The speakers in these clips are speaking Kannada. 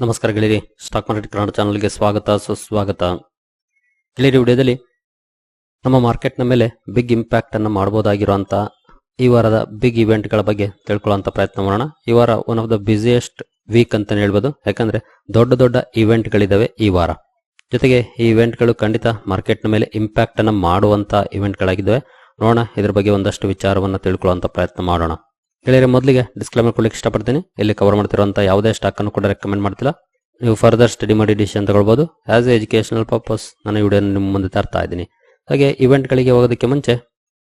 ನಮಸ್ಕಾರ ಗೆಳೆಯರಿ ಸ್ಟಾಕ್ ಮಾರ್ಕೆಟ್ ಕನ್ನಡ ಚಾನಲ್ಗೆ ಸ್ವಾಗತ, ಸುಸ್ವಾಗತ. ಗೆಳೆಯರಿ, ವಿಡಿಯೋದಲ್ಲಿ ನಮ್ಮ ಮಾರ್ಕೆಟ್ನ ಮೇಲೆ ಬಿಗ್ ಇಂಪ್ಯಾಕ್ಟ್ ಅನ್ನು ಈ ವಾರದ ಬಿಗ್ ಇವೆಂಟ್ಗಳ ಬಗ್ಗೆ ತಿಳ್ಕೊಳ್ಳುವಂತ ಪ್ರಯತ್ನ ಮಾಡೋಣ. ಈ ವಾರ one of the busiest week ಅಂತ ಹೇಳ್ಬೋದು. ಯಾಕಂದ್ರೆ ದೊಡ್ಡ ದೊಡ್ಡ ಇವೆಂಟ್ಗಳಿದ್ದಾವೆ ಈ ವಾರ. ಜೊತೆಗೆ ಈ ಇವೆಂಟ್ಗಳು ಖಂಡಿತ ಮಾರ್ಕೆಟ್ನ ಮೇಲೆ ಇಂಪ್ಯಾಕ್ಟ್ ಮಾಡುವಂಥ ಇವೆಂಟ್ಗಳಾಗಿದ್ದಾವೆ ನೋಡೋಣ, ಇದ್ರ ಬಗ್ಗೆ ಒಂದಷ್ಟು ವಿಚಾರವನ್ನು ತಿಳ್ಕೊಳ್ಳುವಂತ ಪ್ರಯತ್ನ ಮಾಡೋಣ. ಗೆಳೆಯರೆ, ಮೊದಲಿಗೆ ಡಿಸ್ಕ್ಲೇಮರ್ ಕೊಡ್ಲಿಕ್ಕೆ ಇಷ್ಟಪಡ್ತೀನಿ. ಇಲ್ಲಿ ಕವರ್ ಮಾಡ್ತಿರುವಂಥ ಯಾವುದೇ ಸ್ಟಾಕ್ ಅನ್ನು ಕೂಡ ರೆಕಮೆಂಡ್ ಮಾಡ್ತಿಲ್ಲ. ನೀವು ಫರ್ದರ್ ಸ್ಟಡಿ ಮಾಡಿ ಡಿಸಿಷನ್ ತಗೊಳ್ಬಹುದು ಆಸ್ ಎ ಎಜುಕೇಶನಲ್ ಪರ್ಪಸ್ ನಾನು ವಿಡಿಯೋ ನಿಮ್ಮ ಮುಂದೆ ತರ್ತಾ ಇದ್ದೀನಿ. ಹಾಗೆ ಇವೆಂಟ್ಗಳಿಗೆ ಹೋಗೋದಕ್ಕೆ ಮುಂಚೆ,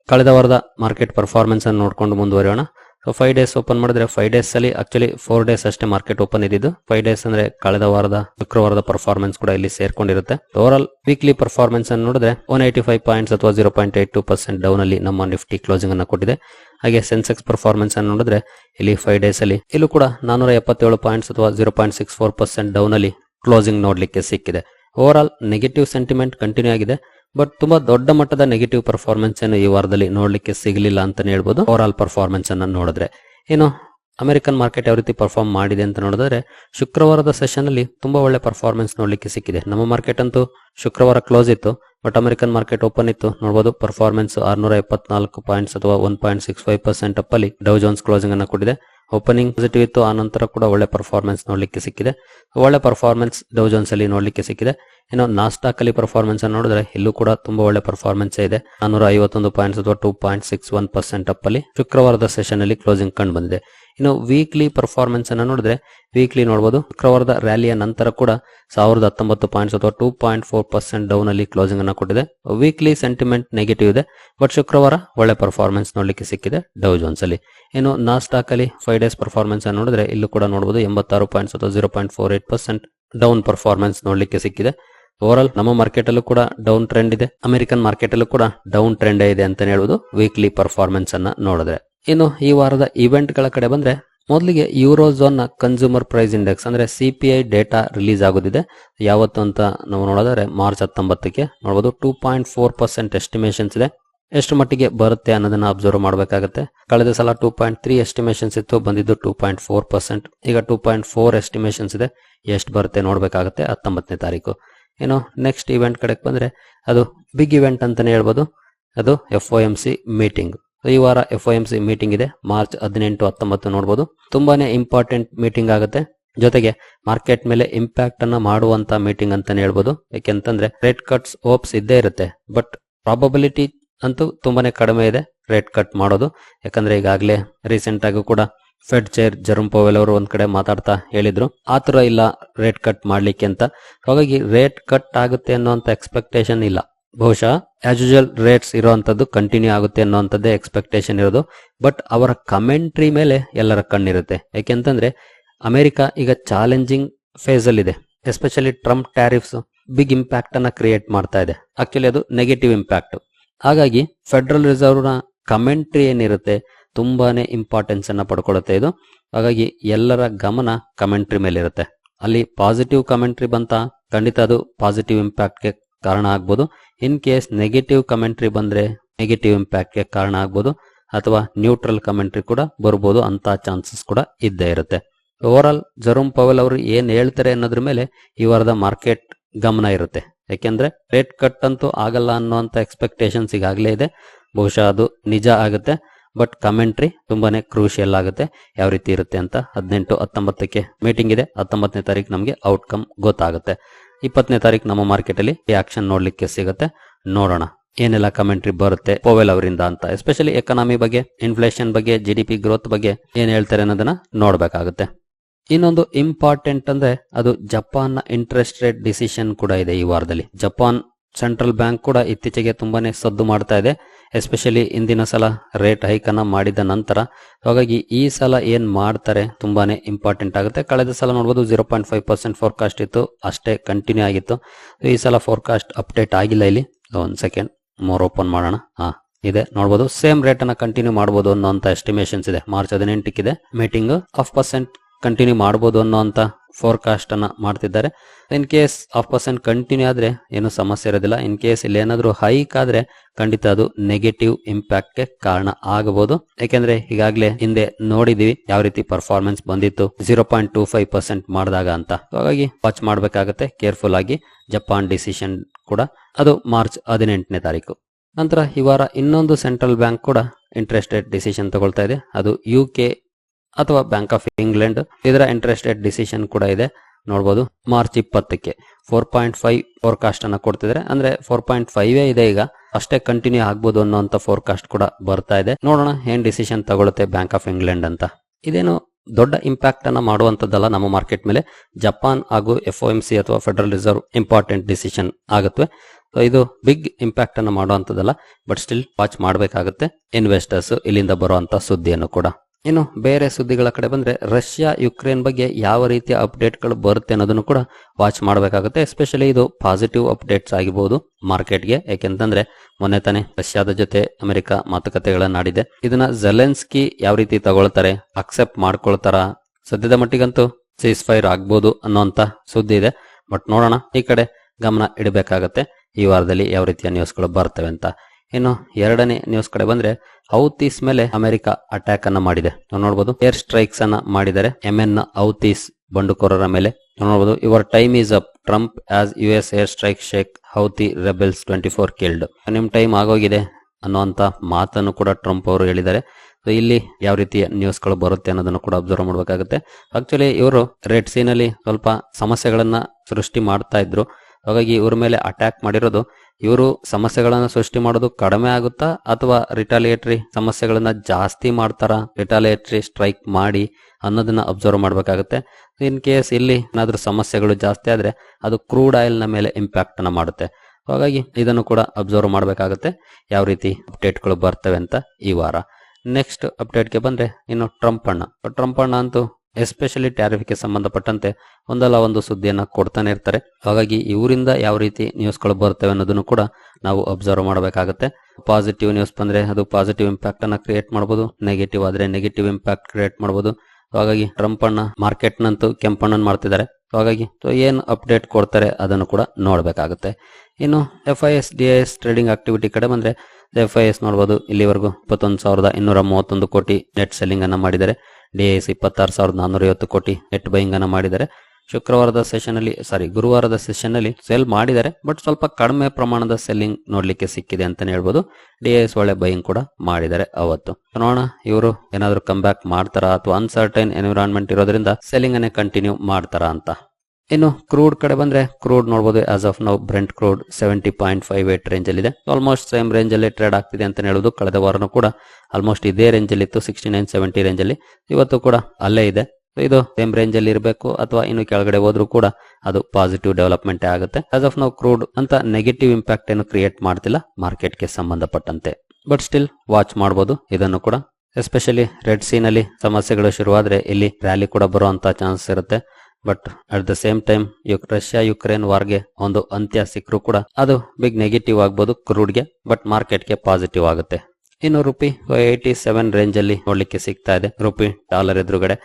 ಕಳೆದ ವಾರದ ಮಾರ್ಕೆಟ್ ಪರ್ಫಾರ್ಮೆನ್ಸ್ ಅನ್ನು ನೋಡ್ಕೊಂಡು ಮುಂದುವರಿಯೋಣ. ಸೊ ಫೈವ್ ಡೇಸ್ ಓಪನ್ ಮಾಡಿದ್ರೆ ಫೈವ್ ಡೇಸ್ ಅಲ್ಲಿ ಆಕ್ಚುಲಿ ಫೋರ್ ಡೇಸ್ ಅಷ್ಟೇ ಮಾರ್ಕೆಟ್ ಓಪನ್ ಇದ್ದಿದ್ದು. ಫೈವ್ ಡೇಸ್ ಅಂದ್ರೆ ಕಳೆದ ವಾರದ, ಶುಕ್ರವಾರದ ಪರ್ಫಾರ್ಮೆನ್ಸ್ ಕೂಡ ಇಲ್ಲಿ ಸೇರ್ಕೊಂಡಿರುತ್ತೆ. ಓವರ್ ಆಲ್ ವೀಕ್ಲಿ ಪರ್ಫಾರ್ಮೆನ್ಸ್ ಅನ್ನು ನೋಡಿದ್ರೆ ಒನ್ ಏಯ್ಟಿ ಫೈವ್ ಪಾಯಿಂಟ್ಸ್ ಅಥವಾ zero point eight two percent down ಅಲ್ಲಿ ನಮ್ಮ ನಿಫ್ಟಿ ಕ್ಲೋಸಿಂಗ್ ಅನ್ನು ಕೊಟ್ಟಿದೆ. ಹಾಗೆ ಸೆನ್ಸೆಕ್ಸ್ ಪರ್ಫಾರ್ಮೆನ್ಸ್ ಅನ್ನು ನೋಡಿದ್ರೆ ಇಲ್ಲಿ ಫೈವ್ ಡೇಸ್ ಅಲ್ಲಿ ಇಲ್ಲೂ ಕೂಡ ನಾನೂರ ಎಪ್ಪತ್ತೇಳು ಪಾಯಿಂಟ್ಸ್ ಅಥವಾ zero point six four percent down ಅಲ್ಲಿ ಕ್ಲೋಸಿಂಗ್ ನೋಡ್ಲಿಕ್ಕೆ ಸಿಕ್ಕಿದೆ. Overall negative sentiment continue ಆಗಿದೆ. ಬಟ್ ತುಂಬಾ ದೊಡ್ಡ ಮಟ್ಟದ ನೆಗೆಟಿವ್ ಪರ್ಫಾರ್ಮೆನ್ಸ್ ಅನ್ನು ಈ ವಾರದಲ್ಲಿ ನೋಡ್ಲಿಕ್ಕೆ ಸಿಗಲಿಲ್ಲ ಅಂತಾನೆ ಹೇಳ್ಬೋದು. ಓವರ್ ಆಲ್ ಪರ್ಫಾರ್ಮೆನ್ಸ್ ಅನ್ನ ನೋಡಿದ್ರೆ. ಏನು ಅಮೆರಿಕನ್ ಮಾರ್ಕೆಟ್ ಯಾವ ರೀತಿ ಪರ್ಫಾರ್ಮ್ ಮಾಡಿದೆ ಅಂತ ನೋಡಿದ್ರೆ, ಶುಕ್ರವಾರದ ಸೆಷನ್ ಅಲ್ಲಿ ತುಂಬಾ ಒಳ್ಳೆ ಪರ್ಫಾರ್ಮೆನ್ಸ್ ನೋಡ್ಲಿಕ್ಕೆ ಸಿಕ್ಕಿದೆ. ನಮ್ಮ ಮಾರ್ಕೆಟ್ ಅಂತೂ ಶುಕ್ರವಾರ ಕ್ಲೋಸ್ ಇತ್ತು. ಬಟ್ ಅಮೆರಿಕನ್ ಮಾರ್ಕೆಟ್ ಓಪನ್ ಇತ್ತು. ನೋಡಬಹುದು ಪರ್ಫಾರ್ಮೆನ್ಸ್ ಆರ್ನೂರ ಎಪ್ಪತ್ನಾಲ್ಕು ಪಾಯಿಂಟ್ಸ್ ಅಥವಾ one point six five percent up ಅಲ್ಲಿ ಡೌ ಜೋನ್ಸ್ ಕ್ಲೋಸಿಂಗ್ ಅನ್ನು ಕೊಟ್ಟಿದೆ. ಓಪನಿಂಗ್ ಪಾಸಿಟಿವ್ ಇತ್ತು. ಆ ನಂತರ ಕೂಡ ಒಳ್ಳೆ ಪರ್ಫಾರ್ಮೆನ್ಸ್ ನೋಡ್ಲಿಕ್ಕೆ ಸಿಕ್ಕಿದೆ. ಒಳ್ಳೆ ಪರ್ಫಾರ್ಮೆನ್ಸ್ ಡೌ ಜೋನ್ಸ್ ಅಲ್ಲಿ ನೋಡ್ಲಿಕ್ಕೆ ಸಿಕ್ಕಿದೆ. ಇನ್ನು ನಾಸ್ಟಾಕ್ ಅಲ್ಲಿ ಪರ್ಫಾರ್ಮೆನ್ಸ್ ಅನ್ನು ನೋಡಿದ್ರೆ ಇಲ್ಲೂ ಕೂಡ ತುಂಬಾ ಒಳ್ಳೆ ಪರ್ಫಾರ್ಮೆನ್ಸ್ ಇದೆ. ನಾನೂರ ಐವತ್ತೊಂದು ಪಾಯಿಂಟ್ಸ್ ಅಥವಾ two point six one percent up ಅಲ್ಲಿ ಶುಕ್ರವಾರದ ಸೆಷನ್ ಅಲ್ಲಿ ಕ್ಲೋಸಿಂಗ್ ಕಂಡು ಬಂದಿದೆ. ಇನ್ನು ವೀಕ್ಲಿ ಪರ್ಫಾರ್ಮೆನ್ಸ್ ಅನ್ನು ನೋಡಿದ್ರೆ ವೀಕ್ಲಿ ನೋಡಬಹುದು ಶುಕ್ರವಾರದ ರ್ಯಾಲಿಯ ನಂತರ ಕೂಡ ಸಾವಿರದ ಹತ್ತೊಂಬತ್ತು ಪಾಯಿಂಟ್ಸ್ ಅಥವಾ two point four percent down ಅಲ್ಲಿ ಕ್ಲೋಸಿಂಗ್ ಅನ್ನು ಕೊಟ್ಟಿದೆ. ವೀಕ್ಲಿ ಸೆಂಟಿಮೆಂಟ್ ನೆಗೆಟಿವ್ ಇದೆ. ಬಟ್ ಶುಕ್ರವಾರ ಒಳ್ಳೆ ಪರ್ಫಾರ್ಮೆನ್ಸ್ ನೋಡ್ಲಿಕ್ಕೆ ಸಿಕ್ಕಿದೆ ಡೌ ಜೋನ್ಸ್ ಅಲ್ಲಿ. ಇನ್ನು ನಾಸ್ಟಾಕ್ ಅಲ್ಲಿ ಫೈವ್ ಡೇಸ್ ಪರ್ಫಾರ್ಮೆನ್ಸ್ ಅನ್ನು ನೋಡಿದ್ರೆ ಇಲ್ಲೂ ಕೂಡ ನೋಡಬಹುದು ಎಂಬತ್ತಾರು ಪಾಯಿಂಟ್ಸ್ ಅಥವಾ zero point four eight percent down performance ನೋಡ್ಲಿಕ್ಕೆ ಸಿಕ್ಕಿದೆ. ಓವರ್ ನಮ್ಮ ಮಾರ್ಕೆಟ್ ಅಲ್ಲೂ ಕೂಡ ಡೌನ್ ಟ್ರೆಂಡ್ ಇದೆ. ಅಮೆರಿಕನ್ ಮಾರ್ಕೆಟ್ ಅಲ್ಲೂ ಕೂಡ ಡೌನ್ ಟ್ರೆಂಡ್ ಇದೆ ಅಂತ ಹೇಳುವುದು. ವೀಕ್ಲಿ ಪರ್ಫಾರ್ಮೆನ್ಸ್ ಅನ್ನ ನೋಡಿದ್ರೆ. ಇನ್ನು ಈ ವಾರದ ಇವೆಂಟ್ಗಳ ಕಡೆ ಬಂದ್ರೆ, ಮೊದಲಿಗೆ ಯೂರೋಝೋನ್ನ ಕನ್ಸ್ಯೂಮರ್ ಪ್ರೈಸ್ ಇಂಡೆಕ್ಸ್ ಅಂದ್ರೆ ಸಿಪಿಐ ಡೇಟಾ ರಿಲೀಸ್ ಆಗೋದಿದೆ. ಯಾವತ್ತು ಅಂತ ನಾವು ನೋಡಿದ್ರೆ ಮಾರ್ಚ್ ಹತ್ತೊಂಬತ್ತಕ್ಕೆ ನೋಡಬಹುದು two point four percent estimations ಇದೆ. ಎಷ್ಟು ಮಟ್ಟಿಗೆ ಬರುತ್ತೆ ಅನ್ನೋದನ್ನ ಅಬ್ಸರ್ವ್ ಮಾಡಬೇಕಾಗುತ್ತೆ. ಕಳೆದ ಸಲ ಟೂ ಪಾಯಿಂಟ್ ತ್ರೀ ಎಸ್ಟಿಮೇಷನ್ಸ್ ಇತ್ತು, ಬಂದಿದ್ದು ಟೂ ಪಾಯಿಂಟ್ ಫೋರ್ ಪರ್ಸೆಂಟ್ ಈಗ ಟೂ ಪಾಯಿಂಟ್ ಫೋರ್ ಎಸ್ಟಿಮೇಷನ್ಸ್ ಇದೆ. ಎಷ್ಟು ಬರುತ್ತೆ ನೋಡಬೇಕಾಗುತ್ತೆ ಹತ್ತೊಂಬತ್ತನೇ ತಾರೀಕು. ಇನ್ನು ನೆಕ್ಸ್ಟ್ ಇವೆಂಟ್ ಕಡೆಗೆ ಬಂದ್ರೆ ಅದು ಬಿಗ್ ಇವೆಂಟ್ ಅಂತಾನೆ ಹೇಳ್ಬೋದು. ಅದು F O M C meeting ಈ ವಾರ F O M C meeting ಇದೆ. ಮಾರ್ಚ್ ಹದಿನೆಂಟು, ಹತ್ತೊಂಬತ್ತು ನೋಡ್ಬೋದು. ತುಂಬಾನೇ ಇಂಪಾರ್ಟೆಂಟ್ ಮೀಟಿಂಗ್ ಆಗುತ್ತೆ. ಜೊತೆಗೆ ಮಾರ್ಕೆಟ್ ಮೇಲೆ ಇಂಪ್ಯಾಕ್ಟ್ ಅನ್ನ ಮಾಡುವಂತ ಮೀಟಿಂಗ್ ಅಂತಾನೆ ಹೇಳ್ಬೋದು. ಯಾಕೆಂತಂದ್ರೆ ರೇಟ್ ಕಟ್ಸ್ ಹೋಪ್ಸ್ ಇದ್ದೇ ಇರುತ್ತೆ. ಬಟ್ ಪ್ರಾಬಬಿಲಿಟಿ ಅಂತೂ ತುಂಬಾನೇ ಕಡಿಮೆ ಇದೆ. ರೇಟ್ ಕಟ್ ಮಾಡೋದು. ಯಾಕಂದ್ರೆ ಈಗಾಗಲೇ ರೀಸೆಂಟ್ ಆಗಿ ಕೂಡ ಫೆಡ್ ಚೇರ್ ಜರುಮ್ ಪೋವೆಲ್ ಅವರು ಒಂದ್ ಕಡೆ ಮಾತಾಡ್ತಾ ಹೇಳಿದ್ರು ಆತರ ಇಲ್ಲ ರೇಟ್ ಕಟ್ ಮಾಡ್ಲಿಕ್ಕೆ ಅಂತ. ಹಾಗಾಗಿ ರೇಟ್ ಕಟ್ ಆಗುತ್ತೆ ಅನ್ನೋಂತ ಎಕ್ಸ್ಪೆಕ್ಟೇಷನ್ ಇಲ್ಲ. ಬಹುಶಃ ಆಸ್ ಯೂಶಲ್ ರೇಟ್ಸ್ ಇರುವಂತದ್ದು ಕಂಟಿನ್ಯೂ ಆಗುತ್ತೆ ಅನ್ನೋಂಥದ್ದೇ ಎಕ್ಸ್ಪೆಕ್ಟೇಷನ್ ಇರೋದು. ಬಟ್ ಅವರ ಕಮೆಂಟ್ರಿ ಮೇಲೆ ಎಲ್ಲರ ಕಣ್ಣಿರುತ್ತೆ. ಯಾಕೆಂತಂದ್ರೆ ಅಮೆರಿಕ ಈಗ ಚಾಲೆಂಜಿಂಗ್ ಫೇಸ್ ಅಲ್ಲಿ ಇದೆ especially Trump tariffs big impact ಅನ್ನ ಕ್ರಿಯೇಟ್ ಮಾಡ್ತಾ ಇದೆ. ಆಕ್ಚುಲಿ ಅದು ನೆಗೆಟಿವ್ ಇಂಪ್ಯಾಕ್ಟ್ ಹಾಗಾಗಿ ಫೆಡರಲ್ ರಿಸರ್ವ್ನ ಕಮೆಂಟ್ರಿ ಏನಿರುತ್ತೆ ತುಂಬಾನೇ ಇಂಪಾರ್ಟೆನ್ಸ್ ಅನ್ನ ಪಡ್ಕೊಳ್ಳುತ್ತೆ ಇದು. ಹಾಗಾಗಿ ಎಲ್ಲರ ಗಮನ ಕಮೆಂಟ್ರಿ ಮೇಲೆ ಇರುತ್ತೆ ಅಲ್ಲಿ ಪಾಸಿಟಿವ್ ಕಮೆಂಟ್ರಿ ಬಂತ, ಖಂಡಿತ ಅದು ಪಾಸಿಟಿವ್ ಇಂಪ್ಯಾಕ್ಟ್ಗೆ ಕಾರಣ ಆಗ್ಬೋದು. ಇನ್ ಕೇಸ್ ನೆಗೆಟಿವ್ ಕಮೆಂಟ್ರಿ ಬಂದ್ರೆ ನೆಗೆಟಿವ್ ಇಂಪ್ಯಾಕ್ಟ್ಗೆ ಕಾರಣ ಆಗ್ಬೋದು. ಅಥವಾ ನ್ಯೂಟ್ರಲ್ ಕಮೆಂಟ್ರಿ ಕೂಡ ಬರ್ಬೋದು, ಅಂತ ಚಾನ್ಸಸ್ ಕೂಡ ಇದ್ದೇ ಇರುತ್ತೆ. ಓವರ್ ಆಲ್ ಜರೂಮ್ ಪವೆಲ್ ಅವರು ಏನ್ ಹೇಳ್ತಾರೆ ಅನ್ನೋದ್ರ ಮೇಲೆ ಈ ವಾರದ ಮಾರ್ಕೆಟ್ ಗಮನ ಇರುತ್ತೆ. ಯಾಕೆಂದ್ರೆ ರೇಟ್ ಕಟ್ ಅಂತೂ ಆಗಲ್ಲ ಅನ್ನುವಂತ ಎಕ್ಸ್ಪೆಕ್ಟೇಷನ್ಸ್ ಈಗಾಗಲೇ ಇದೆ. ಬಹುಶಃ ಅದು ನಿಜ ಆಗುತ್ತೆ. ಬಟ್ ಕಮೆಂಟ್ರಿ ತುಂಬಾನೇ ಕ್ರೂಷಿಯಲ್ ಆಗುತ್ತೆ. ಯಾವ ರೀತಿ ಇರುತ್ತೆ ಅಂತ ಹದಿನೆಂಟು, ಹತ್ತೊಂಬತ್ತಕ್ಕೆ ಮೀಟಿಂಗ್ ಇದೆ. ಹತ್ತೊಂಬತ್ತನೇ ತಾರೀಕು ನಮಗೆ ಔಟ್ಕಮ್ ಗೊತ್ತಾಗುತ್ತೆ. ಇಪ್ಪತ್ತನೇ ತಾರೀಕು ನಮ್ಮ ಮಾರ್ಕೆಟ್ ಅಲ್ಲಿ ಆಕ್ಷನ್ ನೋಡ್ಲಿಕ್ಕೆ ಸಿಗುತ್ತೆ. ನೋಡೋಣ. ಏನೆಲ್ಲ ಕಮೆಂಟ್ರಿ ಬರುತ್ತೆ ಪೋವೆಲ್ ಅವರಿಂದ ಅಂತ. ಎಸ್ಪೆಷಲಿ ಎಕನಾಮಿ ಬಗ್ಗೆ ಇನ್ಫ್ಲೇಷನ್ ಬಗ್ಗೆ ಜಿ ಡಿ ಪಿ ಗ್ರೋತ್ ಬಗ್ಗೆ ಏನ್ ಹೇಳ್ತಾರೆ ಅನ್ನೋದನ್ನ ನೋಡ್ಬೇಕಾಗುತ್ತೆ. ಇನ್ನೊಂದು ಇಂಪಾರ್ಟೆಂಟ್ ಅಂದ್ರೆ ಅದು ಜಪಾನ್ನ ಇಂಟ್ರೆಸ್ಟ್ ರೇಟ್ ಡಿಸಿಷನ್ ಕೂಡ ಇದೆ ಈ ವಾರದಲ್ಲಿ. ಜಪಾನ್ ಸೆಂಟ್ರಲ್ ಬ್ಯಾಂಕ್ ಕೂಡ ಇತ್ತೀಚೆಗೆ ತುಂಬಾನೇ ಸದ್ದು ಮಾಡ್ತಾ ಇದೆ. ಎಸ್ಪೆಷಲಿ ಇಂದಿನ ಸಲ ರೇಟ್ ಹೈಕನ್ನು ಮಾಡಿದ ನಂತರ, ಹಾಗಾಗಿ ಈ ಸಲ ಏನು ಮಾಡ್ತಾರೆ ತುಂಬಾ ಇಂಪಾರ್ಟೆಂಟ್ ಆಗುತ್ತೆ. ಕಳೆದ ಸಲ ನೋಡ್ಬೋದು zero point five percent forecast ಇತ್ತು, ಅಷ್ಟೇ ಕಂಟಿನ್ಯೂ ಆಗಿತ್ತು. ಈ ಸಲ ಫೋರ್ಕಾಸ್ಟ್ ಅಪ್ಡೇಟ್ ಆಗಿಲ್ಲ ಇಲ್ಲಿ. ಒಂದು ಸೆಕೆಂಡ್ ಮೋರ್ ಓಪನ್ ಮಾಡೋಣ. ಹಾಂ, ಇದೆ. ನೋಡ್ಬೋದು ಸೇಮ್ ರೇಟ್ ಅನ್ನ ಕಂಟಿನ್ಯೂ ಮಾಡಬಹುದು ಅನ್ನೋಂತ ಎಸ್ಟಿಮೇಷನ್ಸ್ ಇದೆ. ಮಾರ್ಚ್ ಹದಿನೆಂಟಕ್ಕಿದೆ. ಮೀಟಿಂಗ್ ಹಾಫ್ ಪರ್ಸೆಂಟ್ ಕಂಟಿನ್ಯೂ ಮಾಡಬಹುದು ಅನ್ನೋಂತ ಫೋರ್ಕಾಸ್ಟ್ ಅನ್ನ ಮಾಡ್ತಿದ್ದಾರೆ. In case of percent continue ಆದ್ರೆ ಏನು ಸಮಸ್ಯೆ ಇರೋದಿಲ್ಲ. ಇನ್ ಕೇಸ್ ಇಲ್ಲಿ ಏನಾದ್ರೂ ಹೈಕ್ ಆದ್ರೆ ಖಂಡಿತ ಅದು ನೆಗೆಟಿವ್ ಇಂಪ್ಯಾಕ್ಟ್ಗೆ ಕಾರಣ ಆಗಬಹುದು ಯಾಕೆಂದ್ರೆ ಈಗಾಗಲೇ ಹಿಂದೆ ನೋಡಿದೀವಿ ಯಾವ ರೀತಿ ಪರ್ಫಾರ್ಮೆನ್ಸ್ ಬಂದಿತ್ತು. Zero point two five percent ಮಾಡಿದಾಗ ಅಂತ. ಹಾಗಾಗಿ ವಾಚ್ ಮಾಡಬೇಕಾಗುತ್ತೆ. ಕೇರ್ಫುಲ್ ಆಗಿ ಜಪಾನ್ ಡಿಸಿಷನ್ ಕೂಡ ಅದು ಮಾರ್ಚ್ ಹದಿನೆಂಟನೇ ತಾರೀಕು. ನಂತರ ಈ ವಾರ ಇನ್ನೊಂದು ಸೆಂಟ್ರಲ್ ಬ್ಯಾಂಕ್ ಕೂಡ ಇಂಟ್ರೆಸ್ಟ್ ರೇಟ್ ಡಿಸಿಷನ್ ತಗೊಳ್ತಾ ಇದೆ. ಅದು ಯು ಕೆ ಅಥವಾ ಬ್ಯಾಂಕ್ ಆಫ್ ಇಂಗ್ಲೆಂಡ್ ಇದರ ಇಂಟ್ರೆಸ್ಟ್ ರೇಟ್ ಡಿಸಿಷನ್ ಕೂಡ ಇದೆ. ನೋಡಬಹುದು ಮಾರ್ಚ್ ಇಪ್ಪತ್ತಕ್ಕೆ. ಫೋರ್ ಪಾಯಿಂಟ್ ಫೈವ್ ಫೋರ್ಕಾಸ್ಟ್ ಅನ್ನ ಕೊಡ್ತಿದ್ರೆ. ಅಂದ್ರೆ ಫೋರ್ ಪಾಯಿಂಟ್ ಫೈವ್ ಇದೆ ಈಗ. ಅಷ್ಟೇ ಕಂಟಿನ್ಯೂ ಆಗ್ಬೋದು ಅನ್ನೋಂತ ಫೋರ್ಕಾಸ್ಟ್ ಕೂಡ ಬರ್ತಾ ಇದೆ. ನೋಡೋಣ, ಏನ್ ಡಿಸಿಷನ್ ತಗೊಳುತ್ತೆ ಬ್ಯಾಂಕ್ ಆಫ್ ಇಂಗ್ಲೆಂಡ್ ಅಂತ. ಇದೇನು ದೊಡ್ಡ ಇಂಪ್ಯಾಕ್ಟ್ ಅನ್ನ ಮಾಡುವಂತದ್ದಲ್ಲ ನಮ್ಮ ಮಾರ್ಕೆಟ್ ಮೇಲೆ. ಜಪಾನ್ ಹಾಗೂ ಎಫ್ ಎಂ ಸಿ ಅಥವಾ ಫೆಡರಲ್ ರಿಸರ್ವ್ ಇಂಪಾರ್ಟೆಂಟ್ ಡಿಸಿಷನ್ ಆಗುತ್ತೆ. ಸೊ ಇದು ಬಿಗ್ ಇಂಪ್ಯಾಕ್ಟ್ ಅನ್ನ ಮಾಡುವಂತದ್ದಲ್ಲ ಬಟ್ ಸ್ಟಿಲ್ ವಾಚ್ ಮಾಡಬೇಕಾಗುತ್ತೆ. ಇನ್ವೆಸ್ಟರ್ಸ್ ಇಲ್ಲಿಂದ ಬರುವಂತ ಸುದ್ದಿಯನ್ನು ಕೂಡ. ಇನ್ನು ಬೇರೆ ಸುದ್ದಿಗಳ ಕಡೆ ಬಂದ್ರೆ ರಷ್ಯಾ ಯುಕ್ರೇನ್ ಬಗ್ಗೆ ಯಾವ ರೀತಿಯ ಅಪ್ಡೇಟ್ಗಳು ಬರುತ್ತೆ ಅನ್ನೋದನ್ನು ಕೂಡ ವಾಚ್ ಮಾಡಬೇಕಾಗುತ್ತೆ. ಎಸ್ಪೆಷಲಿ ಇದು ಪಾಸಿಟಿವ್ ಅಪ್ಡೇಟ್ಸ್ ಆಗಿಬಹುದು ಮಾರ್ಕೆಟ್ಗೆ. ಯಾಕೆಂತಂದ್ರೆ ಮೊನ್ನೆ ತಾನೇ ರಷ್ಯಾದ ಜೊತೆ ಅಮೆರಿಕ ಮಾತುಕತೆಗಳನ್ನಾಡಿದೆ ಇದನ್ನ ಜೆಲೆನ್ಸ್ಕಿ ಯಾವ ರೀತಿ ತಗೊಳ್ತಾರೆ ಅಕ್ಸೆಪ್ಟ್ ಮಾಡ್ಕೊಳ್ತಾರ, ಸದ್ಯದ ಮಟ್ಟಿಗಂತೂ ಸೀಸ್ ಫೈರ್ ಆಗ್ಬೋದು ಅನ್ನೋಂತ ಸುದ್ದಿ ಇದೆ. ಬಟ್ ನೋಡೋಣ, ಈ ಕಡೆ ಗಮನ ಇಡಬೇಕಾಗತ್ತೆ. ಈ ವಾರದಲ್ಲಿ ಯಾವ ರೀತಿಯ ನ್ಯೂಸ್ಗಳು ಬರ್ತವೆ ಅಂತ. ಇನ್ನು ಎರಡನೇ ನ್ಯೂಸ್ ಕಡೆ ಬಂದ್ರೆ ಔತೀಸ್ ಮೇಲೆ ಅಮೆರಿಕ ಅಟ್ಯಾಕ್ ಅನ್ನ ಮಾಡಿದೆ. ನಾವು ನೋಡಬಹುದು ಏರ್ ಸ್ಟ್ರೈಕ್ಸ್ ಅನ್ನ ಮಾಡಿದ್ದಾರೆ. ಎನ್ ಔತೀಸ್ ಬಂಡುಕೋರರ ಮೇಲೆ. ನಾವು ನೋಡಬಹುದು your time is up Trump as U S air strike shake Houthi rebels twenty four killed ನಿಮ್ ಟೈಮ್ ಆಗೋಗಿದೆ ಅನ್ನುವಂತ ಮಾತನ್ನು ಕೂಡ ಟ್ರಂಪ್ ಅವರು ಹೇಳಿದ್ದಾರೆ. ಸೊ ಇಲ್ಲಿ ಯಾವ ರೀತಿಯ ನ್ಯೂಸ್ಗಳು ಬರುತ್ತೆ ಅನ್ನೋದನ್ನು ಕೂಡ ಅಬ್ಸರ್ವ್ ಮಾಡಬೇಕಾಗುತ್ತೆ. ಆಕ್ಚುಲಿ ಇವರು ರೆಡ್ ಸೀನಲ್ಲಿ ಸ್ವಲ್ಪ ಸಮಸ್ಯೆಗಳನ್ನ ಸೃಷ್ಟಿ ಮಾಡ್ತಾ ಇದ್ರು. ಹಾಗಾಗಿ ಇವ್ರ ಮೇಲೆ ಅಟ್ಯಾಕ್ ಮಾಡಿರೋದು, ಇವರು ಸಮಸ್ಯೆಗಳನ್ನ ಸೃಷ್ಟಿ ಮಾಡೋದು ಕಡಿಮೆ ಆಗುತ್ತಾ, ಅಥವಾ ರಿಟಾಲಿಯೇಟರಿ ಸಮಸ್ಯೆಗಳನ್ನ ಜಾಸ್ತಿ ಮಾಡ್ತಾರ ರಿಟಾಲಿಯೇಟರಿ ಸ್ಟ್ರೈಕ್ ಮಾಡಿ ಅನ್ನೋದನ್ನ ಅಬ್ಸರ್ವ್ ಮಾಡಬೇಕಾಗುತ್ತೆ. ಇನ್ ಕೇಸ್ ಇಲ್ಲಿ ಏನಾದ್ರೂ ಸಮಸ್ಯೆಗಳು ಜಾಸ್ತಿ ಆದ್ರೆ, ಅದು ಕ್ರೂಡ್ ಆಯಿಲ್ನ ಮೇಲೆ ಇಂಪ್ಯಾಕ್ಟ್ ಅನ್ನ ಮಾಡುತ್ತೆ. ಹಾಗಾಗಿ ಇದನ್ನು ಕೂಡ ಅಬ್ಸರ್ವ್ ಮಾಡಬೇಕಾಗುತ್ತೆ, ಯಾವ ರೀತಿ ಅಪ್ಡೇಟ್ಗಳು ಬರ್ತವೆ ಅಂತ ಈ ವಾರ. ನೆಕ್ಸ್ಟ್ ಅಪ್ಡೇಟ್ಗೆ ಬಂದ್ರೆ, ಇನ್ನು ಟ್ರಂಪ್ ಅಣ್ಣ. ಟ್ರಂಪ್ ಅಣ್ಣ ಅಂತೂ ಎಸ್ಪೆಷಲಿ ಟ್ಯಾರಿಫ್ಗೆ ಸಂಬಂಧಪಟ್ಟಂತೆ ಒಂದಲ್ಲ ಒಂದು ಸುದ್ದಿಯನ್ನು ಕೊಡ್ತಾನೆ ಇರ್ತಾರೆ. ಹಾಗಾಗಿ ಇವರಿಂದ ಯಾವ ರೀತಿ ನ್ಯೂಸ್ಗಳು ಬರ್ತವೆ ಅನ್ನೋದನ್ನು ಕೂಡ ನಾವು ಅಬ್ಸರ್ವ್ ಮಾಡಬೇಕಾಗುತ್ತೆ. ಪಾಸಿಟಿವ್ ನ್ಯೂಸ್ ಬಂದರೆ ಅದು ಪಾಸಿಟಿವ್ ಇಂಪ್ಯಾಕ್ಟ್ ಅನ್ನು ಕ್ರಿಯೇಟ್ ಮಾಡ್ಬೋದು. ನೆಗೆಟಿವ್ ಆದರೆ ನೆಗೆಟಿವ್ ಇಂಪ್ಯಾಕ್ಟ್ ಕ್ರಿಯೇಟ್ ಮಾಡ್ಬೋದು. ಹಾಗಾಗಿ ಟ್ರಂಪ್ ಅಣ್ಣ ಮಾರ್ಕೆಟ್ನಂತೂ ಕೆಂಪಣ್ಣನ್ ಮಾಡ್ತಿದ್ದಾರೆ. ಹಾಗಾಗಿ ಏನು ಅಪ್ಡೇಟ್ ಕೊಡ್ತಾರೆ ಅದನ್ನು ಕೂಡ ನೋಡಬೇಕಾಗುತ್ತೆ. ಇನ್ನು F I S, D S trading activity ಕಡೆ ಬಂದರೆ ಎಫ್ ಐ ಎಸ್ ನೋಡ್ಬೋದು. ಇಲ್ಲಿವರೆಗೂ ಇಪ್ಪತ್ತೊಂದು ಸಾವಿರದ ಇನ್ನೂರ ಮೂವತ್ತೊಂದು ಕೋಟಿ ನೆಟ್ ಸೆಲ್ಲಿಂಗ್ ಅನ್ನು ಮಾಡಿದ್ದಾರೆ. ಡಿ ಎಸ್ ಇಪ್ಪತ್ತಾರು ಸಾವಿರದ ನಾನ್ನೂರ ಕೋಟಿ ನೆಟ್ ಬೈಯಿಂಗ್ ಅನ್ನು ಮಾಡಿದ್ದಾರೆ. ಶುಕ್ರವಾರದ ಸೆಷನ್ ಅಲ್ಲಿ ಸಾರಿ ಗುರುವಾರದ ಸೆಷನ್ ಅಲ್ಲಿ ಸೆಲ್ ಮಾಡಿದ್ದಾರೆ ಬಟ್ ಸ್ವಲ್ಪ ಕಡಿಮೆ ಪ್ರಮಾಣದ ಸೆಲ್ಲಿಂಗ್ ನೋಡ್ಲಿಕ್ಕೆ ಸಿಕ್ಕಿದೆ ಅಂತಾನೆ ಹೇಳ್ಬೋದು. ಡಿ ಎಸ್ ಒಳ್ಳೆ ಬೈಯಿಂಗ್ ಕೂಡ ಮಾಡಿದ್ದಾರೆ ಅವತ್ತು. ನೋಡೋಣ, ಇವರು ಏನಾದರೂ ಕಮ್ ಬ್ಯಾಕ್ ಮಾಡ್ತಾರಾ ಅಥವಾ ಅನ್ಸರ್ಟೈನ್ ಎನ್ವಿರಾನ್ಮೆಂಟ್ ಇರೋದ್ರಿಂದ ಸೆಲ್ಲಿಂಗ್ ಅನ್ನೇ ಕಂಟಿನ್ಯೂ ಮಾಡ್ತಾರಾ ಅಂತ. ಇನ್ನು ಕ್ರೂಡ್ ಕಡೆ ಬಂದ್ರೆ ಕ್ರೂಡ್ ನೋಡಬಹುದು as of now Brent crude seventy point five eight range ಅಲ್ಲಿ ಇದೆ ಆಲ್ಮೋಸ್ಟ್ ಸೇಮ್ ರೇಂಜ್ ಅಲ್ಲಿ ಟ್ರೇಡ್ ಆಗ್ತಿದೆ ಅಂತ ಹೇಳುದು ಕಳೆದ ವಾರನೂ ಕೂಡ ಆಲ್ಮೋಸ್ಟ್ ಇದೇ ರೇಂಜ್ ಅಲ್ಲಿ ಇತ್ತು ಸಿಕ್ಸ್ಟಿ ನೈನ್ ಸೆವೆಂಟಿ ರೇಂಜ್ ಅಲ್ಲಿ. ಇವತ್ತು ಕೂಡ ಅಲ್ಲೇ ಇದೆ. ಇದು ಸೇಮ್ ರೇಂಜ್ ಅಲ್ಲಿ ಇರಬೇಕು ಅಥವಾ ಇನ್ನು ಕೆಳಗಡೆ ಹೋದ್ರೂ ಕೂಡ ಅದು ಪಾಸಿಟಿವ್ ಡೆವಲಪ್ಮೆಂಟ್ ಆಗುತ್ತೆ. ಆಸ್ ಆಫ್ ನೌ ಕ್ರೂಡ್ ಅಂತ ನೆಗೆಟಿವ್ ಇಂಪ್ಯಾಕ್ಟ್ ಏನು ಕ್ರಿಯೇಟ್ ಮಾಡ್ತಿಲ್ಲ ಮಾರ್ಕೆಟ್ಗೆ ಸಂಬಂಧಪಟ್ಟಂತೆ. ಬಟ್ ಸ್ಟಿಲ್ ವಾಚ್ ಮಾಡಬಹುದು ಇದನ್ನು ಕೂಡ ಎಸ್ಪೆಷಲಿ ರೆಡ್ ಸೀನ್ ಅಲ್ಲಿ ಸಮಸ್ಯೆಗಳು ಶುರುವಾದ್ರೆ ಇಲ್ಲಿ ರ್ಯಾಲಿ ಕೂಡ ಬರುವಂತ ಚಾನ್ಸ್ ಇರುತ್ತೆ. But at the same time Russia Ukraine ವಾರ್ಗೆ ಒಂದು ಅಂತ್ಯ ಸಿಕ್ಕರೂ ಕೂಡ ಅದು ಬಿಗ್ ನೆಗೆಟಿವ್ ಆಗ್ಬೋದು ಕ್ರೂಡ್ಗೆ ಬಟ್ ಮಾರ್ಕೆಟ್ಗೆ ಪಾಸಿಟಿವ್ ಆಗುತ್ತೆ. ಇನ್ನು ರುಪಿ ಏಯ್ಟಿ ಸೆವೆನ್ ರೇಂಜ್ ಅಲ್ಲಿ ನೋಡ್ಲಿಕ್ಕೆ ಸಿಗ್ತಾ ಇದೆ. ರುಪಿ ಡಾಲರ್ ಎದುರುಗಡೆ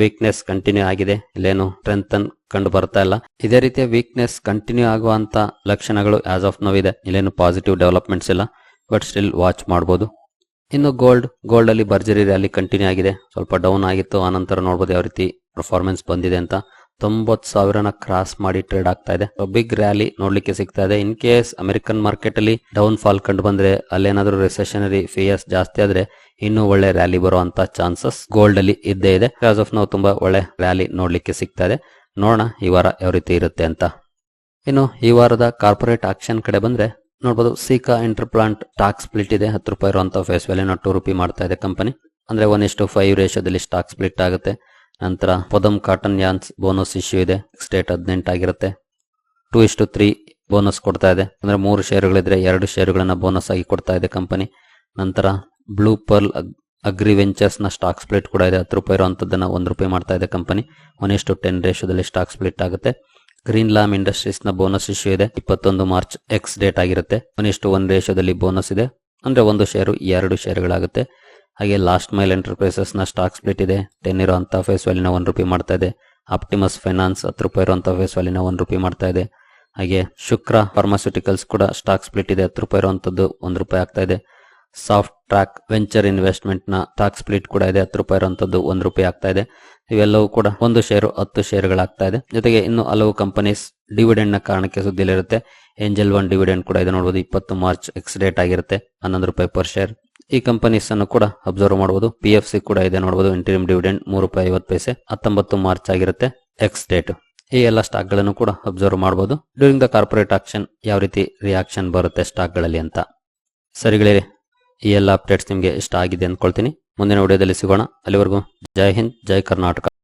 ವೀಕ್ನೆಸ್ ಕಂಟಿನ್ಯೂ ಆಗಿದೆ. ಇಲ್ಲೇನು ಸ್ಟ್ರೆಂತ್ ಕಂಡು ಬರ್ತಾ ಇಲ್ಲ. ಇದೇ ರೀತಿಯ ವೀಕ್ನೆಸ್ ಕಂಟಿನ್ಯೂ ಆಗುವಂತ ಲಕ್ಷಣಗಳು ಆಸ್ ಆಫ್ ನೋ ಇದೆ. ಇಲ್ಲೇನು ಪಾಸಿಟಿವ್ ಡೆವಲಪ್ಮೆಂಟ್ಸ್ ಇಲ್ಲ ಬಟ್ ಸ್ಟಿಲ್ ವಾಚ್ ಮಾಡಬಹುದು ಇನ್ನು ಗೋಲ್ಡ್ ಗೋಲ್ಡ್ ಅಲ್ಲಿ ಭರ್ಜರಿ ರ್ಯಾಲಿ ಕಂಟಿನ್ಯೂ ಆಗಿದೆ. ಸ್ವಲ್ಪ ಡೌನ್ ಆಗಿತ್ತು, ಆನಂತರ ನೋಡಬಹುದು ಯಾವ ರೀತಿ ಪರ್ಫಾರ್ಮೆನ್ಸ್ ಬಂದಿದೆ ಅಂತ. ತೊಂಬತ್ ಸಾವಿರನ ಕ್ರಾಸ್ ಮಾಡಿ ಟ್ರೇಡ್ ಆಗ್ತಾ ಇದೆ. ಬಿಗ್ ರ್ಯಾಲಿ ನೋಡ್ಲಿಕ್ಕೆ ಸಿಗ್ತಾ ಇದೆ. ಇನ್ ಕೇಸ್ ಅಮೆರಿಕನ್ ಮಾರ್ಕೆಟ್ ಅಲ್ಲಿ ಡೌನ್ ಫಾಲ್ ಕಂಡು ಬಂದ್ರೆ ಅಲ್ಲೇನಾದ್ರೂ ರಿಸೆಷನರಿ ಫಿಯರ್ಸ್ ಜಾಸ್ತಿ ಆದ್ರೆ ಇನ್ನೂ ಒಳ್ಳೆ ರ್ಯಾಲಿ ಬರುವಂತ ಚಾನ್ಸಸ್ ಗೋಲ್ಡ್ ಅಲ್ಲಿ ಇದ್ದೇ ಇದೆ. ಆಸ್ ಆಫ್ ನಾವು ತುಂಬಾ ಒಳ್ಳೆ ರ್ಯಾಲಿ ನೋಡ್ಲಿಕ್ಕೆ ಸಿಗ್ತಾ ಇದೆ. ನೋಡೋಣ ಈ ವಾರ ಯಾವ ರೀತಿ ಇರುತ್ತೆ ಅಂತ. ಇನ್ನು ಈ ವಾರದ ಕಾರ್ಪೊರೇಟ್ ಆಕ್ಷನ್ ಕಡೆ ಬಂದ್ರೆ ನೋಡಬಹುದು ಸೀಕಾ ಇಂಟರ್ಪ್ಲಾಂಟ್ ಸ್ಟಾಕ್ ಸ್ಪ್ಲಿಟ್ ಇದೆ. ಹತ್ತು ರೂಪಾಯಿ ಇರುವಂತ ಫೇಸ್ ವ್ಯಾಲ್ಯೂನ ಟೂ ರುಪಿ ಮಾಡ್ತಾ ಇದೆ ಕಂಪನಿ ಅಂದ್ರೆ ಒನ್ ಇಷ್ಟು ಫೈವ್ ರೇಷದಲ್ಲಿ ಸ್ಟಾಕ್ ಸ್ಪ್ಲಿಟ್ ಆಗುತ್ತೆ. ನಂತರ ಪೊದಮ್ ಕಾಟನ್ ಯಾನ್ಸ್ ಬೋನಸ್ ಇಶ್ಯೂ ಇದೆ. ಸ್ಟೇಟ್ ಹದಿನೆಂಟು ಆಗಿರುತ್ತೆ. ಟೂ ಇಷ್ಟು ತ್ರೀ ಬೋನಸ್ ಕೊಡ್ತಾ ಇದೆ. ಅಂದರೆ ಮೂರು ಶೇರುಗಳಿದ್ರೆ ಎರಡು ಷೇರುಗಳನ್ನು ಬೋನಸ್ ಆಗಿ ಕೊಡ್ತಾ ಇದೆ ಕಂಪನಿ. ನಂತರ ಬ್ಲೂ ಪರ್ಲ್ ಅಗ್ರಿ ವೆಂಚರ್ಸ್ನ ಸ್ಟಾಕ್ ಸ್ಪ್ಲಿಟ್ ಕೂಡ ಇದೆ. ಹತ್ತು ರೂಪಾಯಿ ಇರುವಂಥದ್ದನ್ನು ಒಂದು ರೂಪಾಯಿ ಮಾಡ್ತಾ ಇದೆ ಕಂಪನಿ. ಒನ್ ಇಷ್ಟು ಟೆನ್ ರೇಷದಲ್ಲಿ ಸ್ಟಾಕ್ ಸ್ಪ್ಲಿಟ್ ಆಗುತ್ತೆ. ಗ್ರೀನ್ ಲಾಮ್ ಇಂಡಸ್ಟ್ರೀಸ್ನ ಬೋನಸ್ ಇಶ್ಯೂ ಇದೆ. ಇಪ್ಪತ್ತೊಂದು ಮಾರ್ಚ್ ಎಕ್ಸ್ ಡೇಟ್ ಆಗಿರುತ್ತೆ. ಒನ್ ಇಷ್ಟು ಒನ್ ರೇಷದಲ್ಲಿ ಬೋನಸ್ ಇದೆ. ಅಂದರೆ ಒಂದು ಷೇರು ಎರಡು ಷೇರುಗಳಾಗುತ್ತೆ. ಹಾಗೆ ಲಾಸ್ಟ್ ಮೈಲ್ ಎಂಟರ್ಪ್ರೈಸಸ್ನ ಸ್ಟಾಕ್ ಸ್ಪ್ಲಿಟ್ ಇದೆ. ಟೆನ್ ಇರುವಂತಹ ಫೇಸ್ ವ್ಯಾಲ್ಯೂನ ಒನ್ ರುಪಿ ಮಾಡ್ತಾ ಇದೆ. ಆಪ್ಟಿಮಸ್ ಫೈನಾನ್ಸ್ ಹತ್ತು ರೂಪಾಯಿ ಇರುವಂತಹ ಫೇಸ್ ವ್ಯಾಲ್ಯೂನ ಒಂದು ರೂಪಾಯಿ ಮಾಡ್ತಾ ಇದೆ. ಹಾಗೆ ಶುಕ್ರ ಫಾರ್ಮಾಸ್ಯೂಟಿಕಲ್ಸ್ ಕೂಡ ಸ್ಟಾಕ್ ಸ್ಪ್ಲಿಟ್ ಇದೆ. ಹತ್ತು ರೂಪಾಯಿ ಇರುವಂತದ್ದು ಒಂದು ರೂಪಾಯಿ ಆಗ್ತಾ ಇದೆ. ಸಾಫ್ಟ್ ಟ್ರ್ಯಾಕ್ ವೆಂಚರ್ ಇನ್ವೆಸ್ಟ್ಮೆಂಟ್ನ ಸ್ಟಾಕ್ ಸ್ಪ್ಲಿಟ್ ಕೂಡ ಇದೆ. ಹತ್ತು ರೂಪಾಯಿ ಇರುವಂತದ್ದು ಒಂದು ರೂಪಾಯಿ ಆಗ್ತಾ ಇದೆ. ಇವೆಲ್ಲವೂ ಕೂಡ ಒಂದು ಶೇರು ಹತ್ತು ಶೇರುಗಳಾಗ್ತಾ ಇದೆ. ಜೊತೆಗೆ ಇನ್ನು ಹಲವು ಕಂಪನೀಸ್ ಡಿವಿಡೆಂಡ್ನ ಕಾರಣಕ್ಕೆ ಸುದ್ದಿಲಿರುತ್ತೆ. ಏಂಜಲ್ ಒನ್ ಡಿವಿಡೆಂಡ್ ಕೂಡ ಇದೆ. ನೋಡಬಹುದು ಇಪ್ಪತ್ತು ಮಾರ್ಚ್ ಎಕ್ಸ್ ಡೇಟ್ ಆಗಿರುತ್ತೆ. ಹನ್ನೊಂದು ರೂಪಾಯಿ ಪರ್ ಶೇರ್ ಈ ಕಂಪನೀಸ್ ಅನ್ನು ಕೂಡ ಅಬ್ಸರ್ವ್ ಮಾಡಬಹುದು ಪಿ ಎಫ್ ಸಿ ಕೂಡ ಇದೆ ನೋಡಬಹುದು ಇಂಟರಿಮ್ ಡಿವಿಡೆಂಡ್ ಮೂರು ರೂಪಾಯಿ ಐವತ್ತು ಪೈಸೆ. ಹತ್ತೊಂಬತ್ತು ಮಾರ್ಚ್ ಆಗಿರುತ್ತೆ ಎಕ್ಸ್ ಡೇಟ್ ಈ ಎಲ್ಲ ಸ್ಟಾಕ್ಗಳನ್ನು ಕೂಡ ಅಬ್ಸರ್ವ್ ಮಾಡಬಹುದು ಡ್ಯೂರಿಂಗ್ ದ ಕಾರ್ಪೊರೇಟ್ ಆಕ್ಷನ್ ಯಾವ ರೀತಿ ರಿಯಾಕ್ಷನ್ ಬರುತ್ತೆ ಸ್ಟಾಕ್ಗಳಲ್ಲಿ ಅಂತ ಸರಿಗಳಿರಿ ಈ ಎಲ್ಲ ಅಪ್ಡೇಟ್ಸ್ ನಿಮಗೆ ಇಷ್ಟ ಆಗಿದೆ ಅಂದ್ಕೊಳ್ತೀನಿ. ಮುಂದಿನ ವಿಡಿಯೋದಲ್ಲಿ ಸಿಗೋಣ. ಅಲ್ಲಿವರೆಗೂ ಜೈ ಹಿಂದ್, ಜೈ ಕರ್ನಾಟಕ.